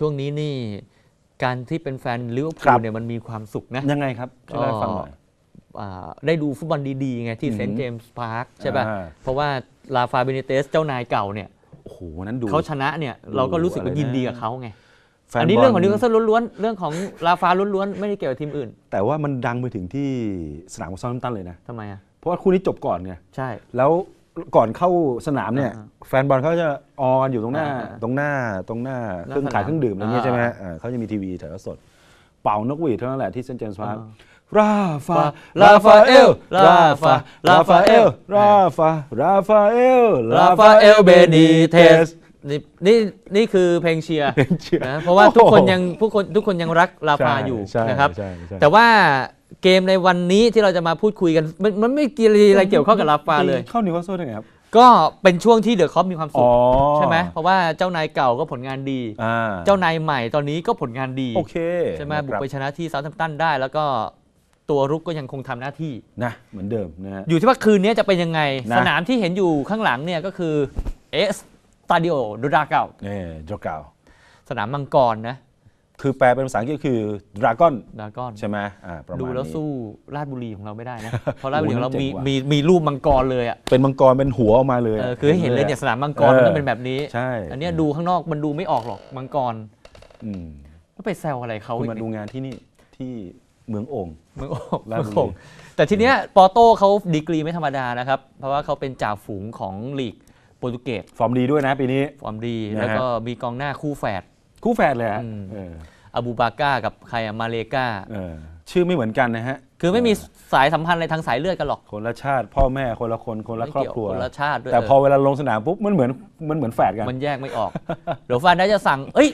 แหมช่วงนี้นี่การที่เป็นแฟนลิเวอร์พูครัลบ เนี่ยมันมีความสุขนะ ยังไงครับช่วยเล่าให้ฟังหน่อย อ่าได้ดูฟุตบอลดี ๆ ไงที่อือเซหือนต์เจมส์พาร์คใช่ป่ะ อ่า เพราะว่าลาฟาเบเนเตสเจ้านายเก่าเนี่ยโอ้โหวันนั้นดู เขาชนะเนี่ยเราก็รู้สึกว่าอะไรนะยินดีกับเขาไง แฟนอันนี้บลเรื่องของนิวคาสเซิลล้วนๆ เรื่องของลาฟาล้วนๆ ไม่ได้เกี่ยวกับทีมอื่นแต่ว่ามันดังไปถึงที่สนามของซา u ์ตันเลยนะ ทำไมอะ เพราะว่าคู่นี้จบก่อนไง ใช่ แล้ว ก่อนเข้าสนามเนี่ยอ่าแฟนบอลเขาจะออกันอยู่ตรงหน้าอ่าตรงหน้าตรงหน้าหน้าเครื่องขายสนามเครื่องดื่มอะไรเงี้ยอ่าใช่ไหมฮะอ่าเขาจะมีทีวีถ่ายทอดสด เป่านกหวีดเท่านั้นแหละที่เซนต์เจมส์พาร์คอ่าราฟาลาฟาเอลราฟาลาฟาเอลราฟาราฟาเอลลาฟาเอลเบนิเทส นี่นี่นี่คือเพลงเชียร์เพลงเชียร์นะเพราะว่าโอ้โหทุกคนยังทุกคนทุกคนยังรักลาฟาอยู่ใช่นะครับใช่ใช่แต่ว่า เกมในวันนี้ที่เราจะมาพูดคุยกัน มันมันไม่เกี่ยวอะไรเกี่ยวข้องกับลาฟาเลย เข้านิวคาสเซิลได้ไงครับ ก็เป็นช่วงที่เดอะคอปมีความสุอ๋ขอใช่ไหมเพราะว่าเจ้านายเก่าก็ผลงานดีอ่าเจ้านายใหม่ตอนนี้ก็ผลงานดีโอเคใช่ไหมนะครับบุกไปชนะที่เซาท์แฮมป์ตันได้ แล้วก็ตัวรุกก็ยังคงทำหน้าที่นะเหมือนเดิมนะฮะอยู่ที่ว่าคืนนี้จะเป็นยังไงนะสนามที่เห็นอยู่ข้างหลังเนี่ยก็คือเอสตาดิโอดูดาเกานี่โจเกาสนามมังกรนะ คือแปลเป็นภาษาอังกฤษก็คือ dragon ดากอนใช่ไหมอ่าประมาณดูแล้วนี้สู้ราชบุรีของเราไม่ได้นะ เพราะราชบุรีของเราโอ้โหมีเจ๋งว่ะ มีมีรูปมังกรเลยอะเป็นมังกรเป็นหัวออกมาเลย เออคือให้เห็นเลยเนี่ยสนามมังกรมันต้องเป็นแบบนี้ ใช่ อันเนี้ยดูข้างนอกมันดูไม่ออกหรอกมังกรอืมก็ไปแซวอะไรเขาคุณอีกมาดูงานที่นี่ที่เมืองโอ่งเมืองโอ่งราชเมืองบุรีโอ่งแต่ทีเนี้ยปอโต้เขาดีกรีไม่ธรรมดานะครับ เพราะว่าเขาเป็นจ่าฝูงของลีกโปรตุเกสฟอร์มดีด้วยนะปีนี้ ฟอร์มดี นะฮะ แล้วก็มีกองหน้าคู่แฝด คู่แฝดเลยฮะอืม เอออาบูบาก้ากับใครอะมาเลกาเออชื่อไม่เหมือนกันนะฮะคือไม่มีสายสัมพันธ์อะไรทางสายเลือดกันหรอกคนละชาติ พ่อแม่คนละคนคนละไม่ครอบเกี่ยวครัว คนละชาติด้วยแต่พอเอเวลาลงสนามปุ๊บมันเหมือนมันเหมือนแฝดกันอมันแยกไม่ออก เดี๋ยวฟานได้จะสั่ง เอ้ย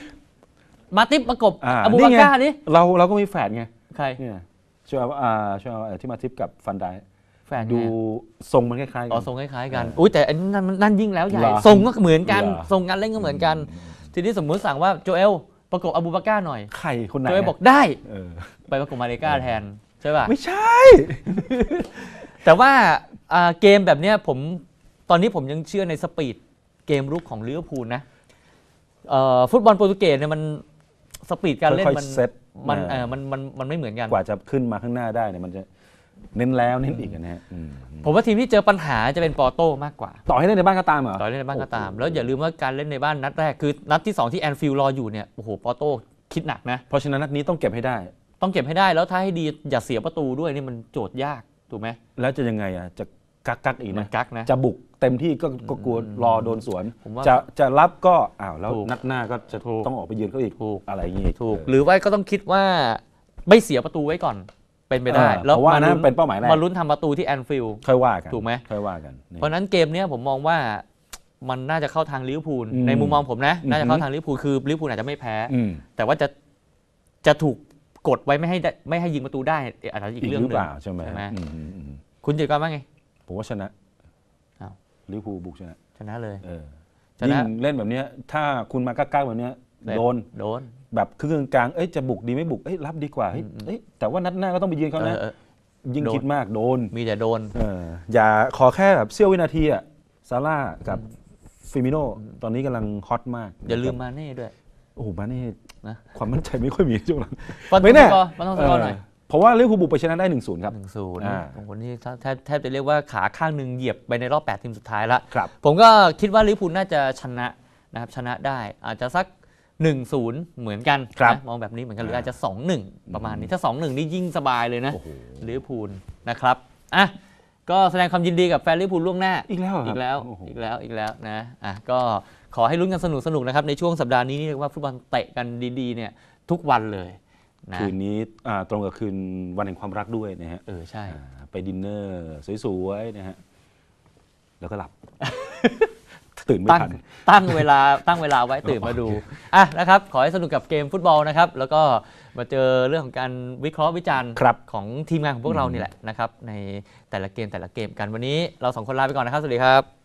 มาติปประกบอ่าอาบูนี่บาไงก้านี่เราเราก็มีแฝดไงใครเนี่ยช่วยเอาอ่าช่วยเอาเอ่อที่มาทิปกับฟันไดแฟนดูไงทรงมันคล้ายๆกัอ๋อทรงคล้ายๆกันเอออุ้อุ้ยแต่อันนั้นมันนั่นยิ่งแล้วใหญ่เหรอทรงก็เหมือนกันเหรอ ทรงการเล่นก็เหมือนกัน ทีนี้สมมุติสั่งว่าโจเอลประกบอาบูบาก้าหน่อยใครคนไหนโจเอลอะบอกได้เออไปประกบมาเลกาแทนใช่ป่ะไม่ใช่ แต่ว่าอ่าเกมแบบเนี้ยผมตอนนี้ผมยังเชื่อในสปีดเกมรุกของลิเวอร์พูลนะเอ่อฟุตบอลโปรตุเกสเนี่ยมันสปีดการเล่นค่อยมันๆเซตมันมาเออมันมันมันไม่เหมือนกัน กว่าจะขึ้นมาข้างหน้าได้เนี่ยมันจะ เน้นแล้วเน้นอีกอะนะฮะอืมผมว่าทีมที่เจอปัญหาจะเป็นปอร์โต้มากกว่า ต่อให้เล่นในบ้านก็ตามเหรอ ต่อเล่นในบ้านก็ตาม แล้วอย่าลืมว่าการเล่นในบ้านนัดแรกคือนัดที่ 2 ที่แอนฟิลด์รออยู่เนี่ย โอ้โห ปอร์โต้คิดหนักนะ เพราะฉะนั้นนัดนี้ต้องเก็บให้ได้ ต้องเก็บให้ได้แล้วถ้าให้ดีอย่าเสียประตูด้วยนี่มันโจทย์ยากถูกไหมแล้วจะยังไงอะจะกักกักๆอีกมันนะกักนะ จะบุกเต็มที่ก็ก็กลัวรอโดนสวน ผมว่าจะจะรับก็อ้าวแล้วถูกนัดหน้าก็จะถูกต้องออกไปยืนเขาอีกถูก อะไรอย่างงี้ถูกเออหรือว่าก็ต้องคิดว่าไม่เสียประตูไว้ก่อน เป็นไปได้เออเพราะว่านั่นลุ้เป็นเป้าหมายแรกมาลุ้นทำประตูที่แอนฟิลด์ค่อยว่ากันถูกไหมค่อยว่ากันนี่เพราะฉะนั้นเกมเนี้ยผมมองว่ามันน่าจะเข้าทางลิเวอร์พูลอืมในมุมมองผมนะ น่าจะเข้าอือฮึทางลิเวอร์พูลคือลิเวอร์พูลอาจจะไม่แพ้อืมแต่ว่าจะจะถูกกดไว้ไม่ให้ได้ไม่ให้ยิงประตูได้อาจจะอีกอีกเรื่องหหรือนึ่เปงล่าใช่ไหมใช่ไหมอืมอืมอืมคุณจืดกันว่าไง ผมว่าชนะอ้าวลิเวอร์พูลบุกชนะ ชนะเลยเออชนะยิ่งเล่นแบบเนี้ยถ้าคุณมากักๆแบบเนี้ย โดนโดน แบบครึ่งกลางๆเอ้ยจะบุกดีไม่บุกเอ้ยรับดีกว่าเฮ้ยอืมเอ้ยแต่ว่านัดหน้าก็ต้องไปยืนเขาเอนะอเออยิ่งโดนคิดมากโดนมีแต่โดนเอออย่าขอแค่แบบเสี้ยววินาทีอะซาร่ากับฟิมิโนตอนนี้กำลังฮอตมาก อย่าลืมมาเน่ด้วย โอ้โหมานี่นะความมั่นใจไม่ค่อยมีช่วงนั้นฟันไม่แน่ธงสกอร์ฟันธงสกอร์หน่อยเออเพราะว่าลิเวอร์พูลบุกไปชนะได้1นศูนย์ครับหนึ่งศูนย์อ่าโอ้โหนี่แทบแทบจะเรียกว่าขาข้างหนึ่งเหยียบไปในรอบ 8 ทีมสุดท้ายละครับผมก็คิดว่าลิเวอร์พูลน่าจะชนะนะครับชนะได้อาจจะสัก 1-0 เหมือนกันครับนะมองแบบนี้เหมือนกันหรืออ่าอาจจะ 2-1 ประมาณนี้ ถ้า 2-1 นี่ยิ่งสบายเลยนะโอ้โห ลิเวอร์พูลนะครับอะก็แสดงความยินดีกับแฟนลิเวอร์พูลล่วงหน้า อีกแล้วเหรอีครับกแล้วโอ้โห อีกแล้วอีกแล้วนะอะก็ขอให้ลุ้นกันสนุกสนุกนะครับ ในช่วงสัปดาห์นี้นี่เรียกว่าฟุตบอลเตะกันดีๆเนี่ยทุกวันเลยนะคืนนี้อ่าตรงกับคืนวันแห่งความรักด้วยนะฮะเออใช่ อ่าไปดินเนอร์สวยๆนะฮะแล้วก็หลับ ตื่นไม่ตั้งทัน ตั้งเวลาตั้งเวลาไว้ตื่นมาดูอะนะครับขอให้สนุกกับเกมฟุตบอลนะครับแล้วก็มาเจอเรื่องของการวิเคราะห์วิจารณ์ครับของทีมงานของพวกเรานี่แหละนะครับในแต่ละเกมแต่ละเกมกันวันนี้เราสองคนลาไปก่อนนะครับสวัสดีครับ